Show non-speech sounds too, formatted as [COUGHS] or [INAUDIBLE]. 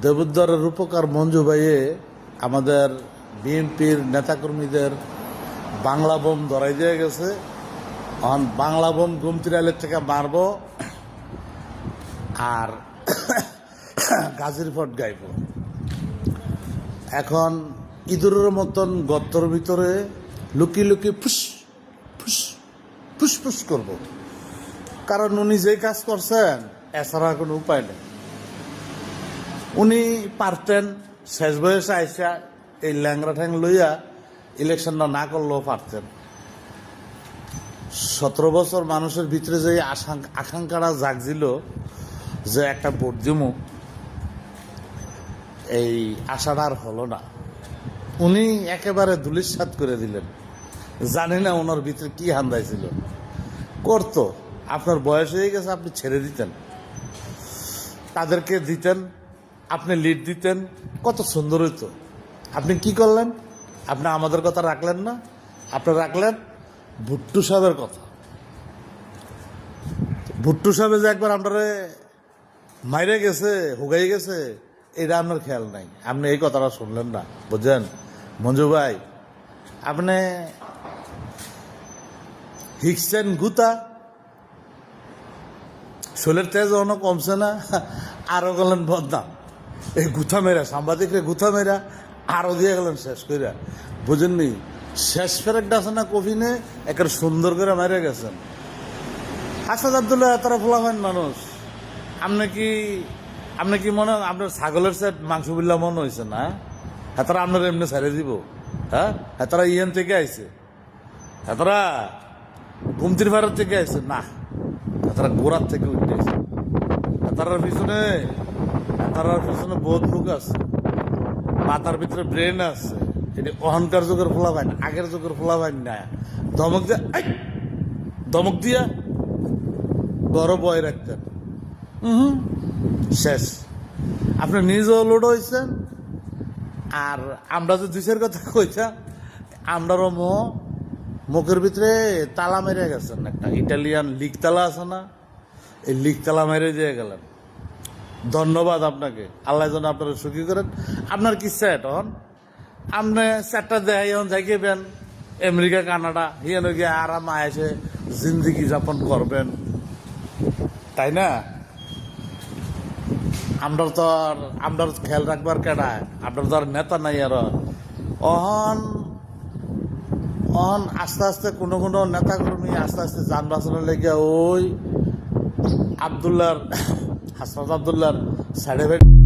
দেবুদ্দরের রূপকার মঞ্জু ভাইয়ে আমাদের বিএনপির নেতাকর্মীদের বাংলা বোম ধরাই দিয়ে গেছে। অন বাংলা বোম গুমতিরালের থেকে মারব আর [COUGHS] গাজির ফট গাইব। এখন ইঁদুরের মতন গর্তর ভিতরে লুকিয়ে লুকিয়ে ফুস ফুস ফুস ফুস করব। কারণ উনি যে কাজ করছেন, এছাড়া কোনো উপায় নেই। উনি পারতেন, শেষ বয়সে আইসা এই ল্যাংরা ঠ্যাং লইয়া ইলেকশনটা না করলেও পারতেন। সতেরো বছর মানুষের ভিতরে যে আকাঙ্ক্ষাটা জাগছিল যে একটা ভোট দিমু, এই আশাটা আর হলো না। উনি একেবারে ধুলিস্বাদ করে দিলেন। জানি না ওনার ভিতরে কি হান্দাইছিল করতো, আপনার বয়স হয়ে গেছে, আপনি ছেড়ে দিতেন। তাদেরকে দিতেন আপনি লিড দিতেন, কত সুন্দর হইতো। আপনি কি করলেন? আপনি আমাদের কথা রাখলেন না। আপনি রাখলেন ভুট্টু সাহেবের কথা। ভুট্টু সাহেব যে একবার আপনারে মাইরে গেছে, হুগাই গেছে, এটা আপনার খেয়াল নাই। আপনি এই কথাটা শুনলেন না বুঝছেন মঞ্জু ভাই, আপনি হিকছেন গুতা, শোলের তেজ অনেক কমছে না, আরও গেলেন বদনাম। এই গুথা মেরা, সাংবাদিকরে গুথা মেরা, আরও দিয়ে গেলেন শেষ করে বুঝেননি শেষ ফেরেকটা আছে না কফিনে, একের সুন্দর করে মেরে গেছেন। আসাদ আবদুল্লাহ তারা ফোলাফান মানুষ। আপনি কি আপনি কি মনে আপনার ছাগলের সেট মাংস বিল্লা মনে হয়েছে না? হ্যাঁ তারা আপনার এমনি ছেড়ে দিব। হ্যাঁ হ্যাঁ তারা ইয়েন থেকে আইছে। হ্যাঁ তারা ভারত থেকে আইছে। না হ্যাঁ তারা গোড়ার থেকে উঠে আইছে। হ্যাঁ পিছনে তারার পিছনে বহুত লোক আছে। মাথার ভিতরে ব্রেন আছে। এটি অহংকার যুগের ফোলা পায় আগের যুগের ফোলা পায় না। ধমক দিয়ে! ধমক দিয়া গরম বয় রাখতেন। হুম শেষ। আপনি নিজেও লোড হয়েছেন। আর আমরা যে দুইশের কথা কইছা আমরারও মো, মুখের ভিতরে তালা মেরে গেছেন একটা। ইটালিয়ান লিক তালা আছে না? এই লিক তালা মেরে দিয়ে গেলেন। ধন্যবাদ আপনাকে। আল্লাহ যেন আপনারা সুখী করেন। আপনার কি সেট হন আপনি সেটটা দেখাই হন যাইবেন আমেরিকা, কানাডা, হিয়ানো গিয়ে আরাম আয়েসে জিন্দগি যাপন করবেন। তাই না? আমরা তো আর আমরা খেয়াল রাখবার কেডা? আপনার তো আর নেতা নাই আর। অহন অহন আস্তে আস্তে কোনো কোনো নেতাকর্মী আস্তে আস্তে যান বাঁচানোর লেগে ওই আবদুল্লার হাসনাত আবদুল্লার সাইডে